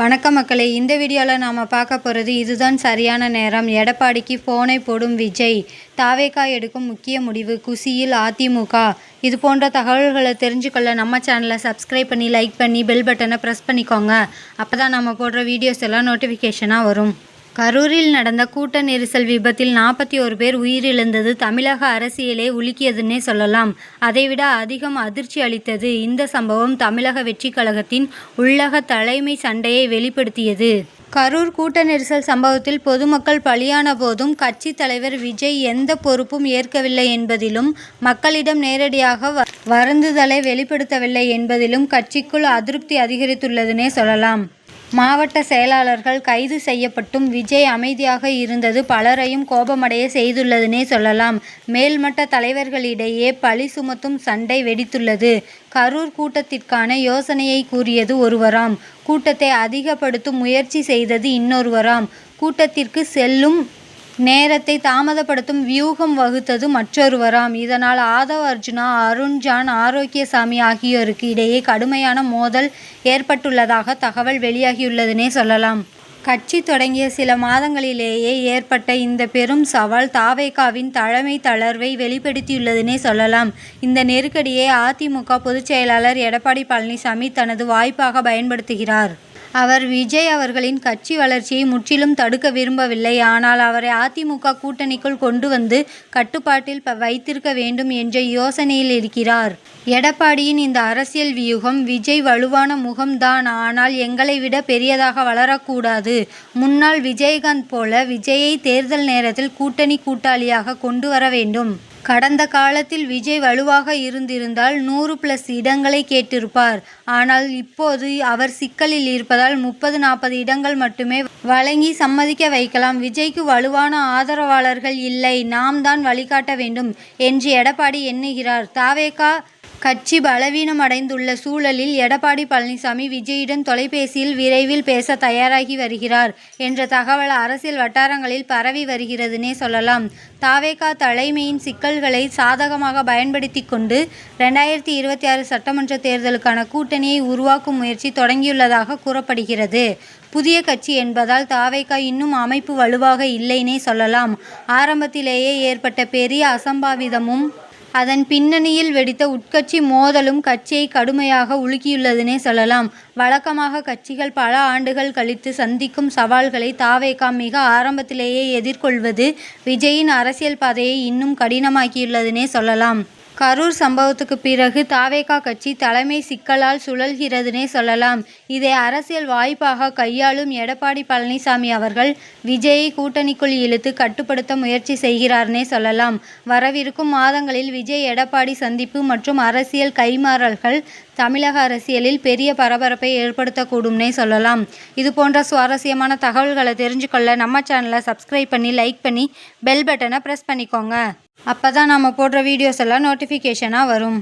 வணக்கம் மக்களே. இந்த வீடியோவில் நாம் பார்க்க போகிறது இதுதான் சரியான நேரம். எடப்பாடிக்கு ஃபோனை போடும் விஜய். தாவேக்கா எடுக்கும் முக்கிய முடிவு குசியில் அதிமுக. இது போன்ற தகவல்களை தெரிஞ்சுக்கொள்ள நம்ம சேனலை சப்ஸ்கிரைப் பண்ணி லைக் பண்ணி பெல் பட்டனை ப்ரெஸ் பண்ணிக்கோங்க. அப்போ தான் நம்ம போடுற வீடியோஸ் எல்லாம் நோட்டிஃபிகேஷனாக வரும். கரூரில் நடந்த கூட்ட நெரிசல் விபத்தில் நாற்பத்தி ஒரு பேர் உயிரிழந்தது. தமிழக அரசியலே உலுக்கியதுன்னே சொல்லலாம். அதைவிட அதிகம் அதிர்ச்சி அளித்தது இந்த சம்பவம் தமிழக வெற்றி கழகத்தின் உள்ளக தலைமை சண்டையை வெளிப்படுத்தியது. கரூர் கூட்ட நெரிசல் சம்பவத்தில் பொதுமக்கள் பலியான போதும் கட்சி தலைவர் விஜய் எந்த பொறுப்பும் ஏற்கவில்லை என்பதிலும் மக்களிடம் நேரடியாக வ- வருந்துதலை வெளிப்படுத்தவில்லை என்பதிலும் கட்சிக்குள் அதிருப்தி அதிகரித்துள்ளதுன்னே சொல்லலாம். மாவட்ட செயலாளர்கள் கைது செய்யப்பட்டும் விஜய் அமைதியாக இருந்தது. பலரையும் கோபமடைய செய்துள்ளதுனே சொல்லலாம். மேல்மட்ட தலைவர்களிடையே பழி சுமத்தும் சண்டை வெடித்துள்ளது. கரூர் கூட்டத்திற்கான யோசனையை கூறியது ஒருவராம். கூட்டத்தை அதிகப்படுத்தும் முயற்சி செய்தது இன்னொருவராம். கூட்டத்திற்கு செல்லும் நேரத்தை தாமதப்படுத்தும் வியூகம் வகுத்தது மற்றொருவராம். இதனால் ஆதவ் அர்ஜுனா அருண்ஜான் ஆரோக்கியசாமி ஆகியோருக்கு இடையே கடுமையான மோதல் ஏற்பட்டுள்ளதாக தகவல் வெளியாகியுள்ளதுனே சொல்லலாம். கட்சி தொடங்கிய சில மாதங்களிலேயே ஏற்பட்ட இந்த பெரும் சவால் தாவேகாவின் தலைமை தளர்வை வெளிப்படுத்தியுள்ளதுனே சொல்லலாம். இந்த நெருக்கடியை அதிமுக பொதுச் செயலாளர் எடப்பாடி பழனிசாமி தனது வாய்ப்பாக பயன்படுத்துகிறார். அவர் விஜய் அவர்களின் கட்சி வளர்ச்சியை முற்றிலும் தடுக்க விரும்பவில்லை. ஆனால் அவரை அதிமுக கூட்டணிக்குள் கொண்டு வந்து கட்டுப்பாட்டில் ப- வைத்திருக்க வேண்டும் என்ற யோசனையில் இருக்கிறார். எடப்பாடியின் இந்த அரசியல் வியூகம் விஜய் வலுவான முகம்தான். ஆனால் எங்களை விட பெரியதாக வளரக்கூடாது. முன்னாள் விஜயகாந்த் போல விஜயை தேர்தல் நேரத்தில் கூட்டணி கூட்டாளியாக கொண்டு வர வேண்டும். கடந்த காலத்தில் விஜய் வலுவாக இருந்திருந்தால் நூறு பிளஸ் இடங்களை கேட்டிருப்பார். ஆனால் இப்போது அவர் சிக்கலில் இருப்பதால் முப்பது நாற்பது இடங்கள் மட்டுமே வழங்கி சம்மதிக்க வைக்கலாம். விஜய்க்கு வலுவான ஆதரவாளர்கள் இல்லை. நாம் தான் வழிகாட்ட வேண்டும் என்று எடப்பாடி எண்ணுகிறார். தாவேகா கட்சி பலவீனமடைந்துள்ள சூழலில் எடப்பாடி பழனிசாமி விஜயிடம் தொலைபேசியில் விரைவில் பேச தயாராகி வருகிறார் என்ற தகவல் அரசியல் வட்டாரங்களில் பரவி வருகிறதுனே சொல்லலாம். தாவேகா தலைமையின் சிக்கல்களை சாதகமாக பயன்படுத்தி கொண்டு ரெண்டாயிரத்தி இருபத்தி ஆறு சட்டமன்ற தேர்தலுக்கான கூட்டணியை உருவாக்கும் முயற்சி தொடங்கியுள்ளதாக கூறப்படுகிறது. புதிய கட்சி என்பதால் தாவேகா இன்னும் அமைப்பு வலுவாக இல்லைனே சொல்லலாம். ஆரம்பத்திலேயே ஏற்பட்ட பெரிய அசம்பாவிதமும் அதன் பின்னணியில் வெடித்த உட்கட்சி மோதலும் கட்சியை கடுமையாக உலுக்கியுள்ளதுனே சொல்லலாம். வழக்கமாக கட்சிகள் பல ஆண்டுகள் கழித்து சந்திக்கும் சவால்களை தாவேகா மிக ஆரம்பத்திலேயே எதிர்கொள்வது விஜயின் அரசியல் பாதையை இன்னும் கடினமாக்கியுள்ளதுனே சொல்லலாம். கரூர் சம்பவத்துக்கு பிறகு தாவேகா கட்சி தலைமை சிக்கலால் சுழல்கிறதுனே சொல்லலாம். இதை அரசியல் வாய்ப்பாக கையாளும் எடப்பாடி பழனிசாமி அவர்கள் விஜயை கூட்டணிக்குள் இழுத்து கட்டுப்படுத்த முயற்சி செய்கிறார்னே சொல்லலாம். வரவிருக்கும் மாதங்களில் விஜய் எடப்பாடி சந்திப்பு மற்றும் அரசியல் கைமாறல்கள் தமிழக அரசியலில் பெரிய பரபரப்பை ஏற்படுத்தக்கூடும்னே சொல்லலாம். இது போன்ற சுவாரஸ்யமான தகவல்களை தெரிஞ்சுக்கொள்ள நம்ம சேனலை சப்ஸ்கிரைப் பண்ணி லைக் பண்ணி பெல் பட்டனை ப்ரெஸ் பண்ணிக்கோங்க. அப்போ தான் நம்ம போடுற வீடியோஸ் எல்லாம் நோட்டிஃபிகேஷனாக வரும்.